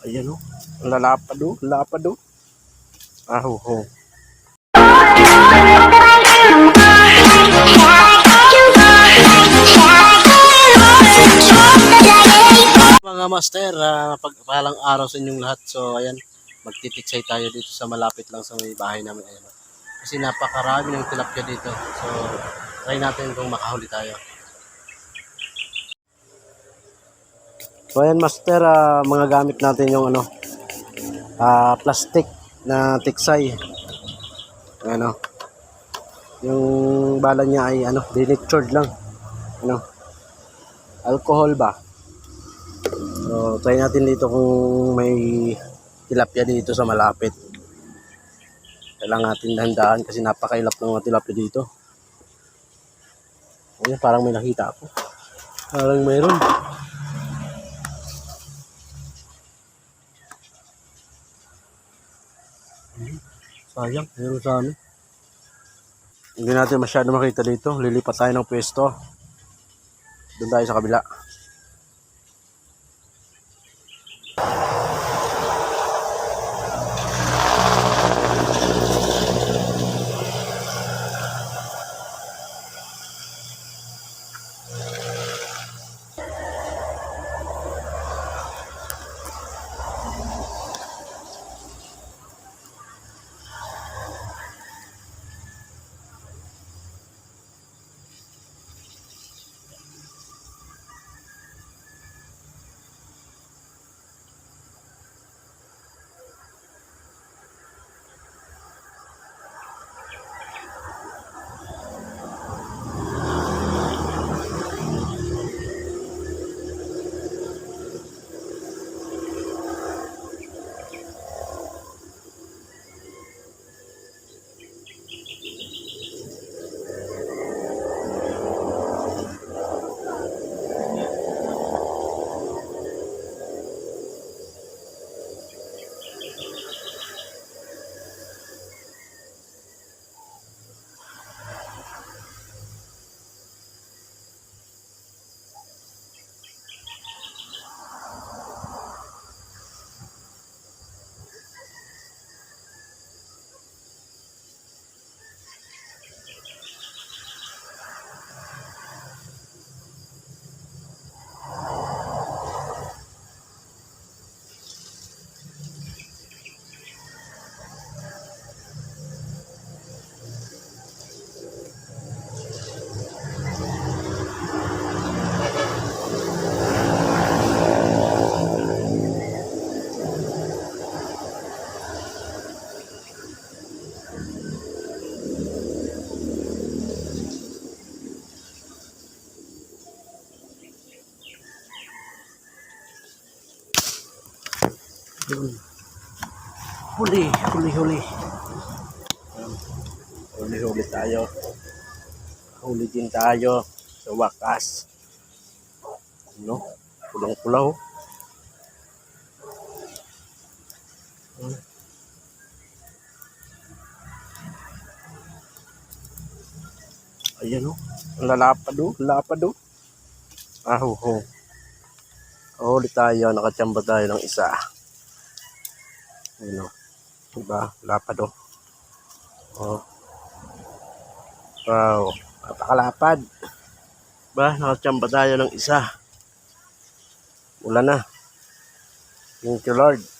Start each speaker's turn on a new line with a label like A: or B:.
A: Ayan o. Ang lalapad o. Lalapad o. Ah, ho, ho. Mga master, ah, pagpalang araw sa inyong lahat. So, ayan, magtitiksay tayo dito sa malapit lang sa may bahay namin. Ayan, oh. Kasi napakarami ng tilapia dito. So, try natin kung makahuli tayo. So, ayan master, ah, mga gamit natin yung ano, ah, plastic na tiksay. Ano, yung bala niya ay ano, denatured lang. Ano, alcohol ba? So, try natin dito kung may tilapia dito sa malapit. Kailangan natin dahan-dahan kasi napakailap ng tilapia dito. Ayun, parang may nakita ako. Parang mayroon. Sayang, mayroon sa amin. Hindi natin masyado makita dito. Lilipat tayo ng pwesto. Doon tayo sa kabila. Yun. Huli, huli, huli. Huli, huli tayo. Huli din tayo sa wakas. Ano? Pulang-pulaw. Hmm. Ayan o. Ang lalapad o. Lalapad o. Ah, ho, ho. Tayo. Nakatsamba tayo ng isa. Ayun o. Diba? Lapad o. Oh. Wow. Napakalapad. Ba, nakatsamba tayo ng isa. Wala na. Thank you Lord.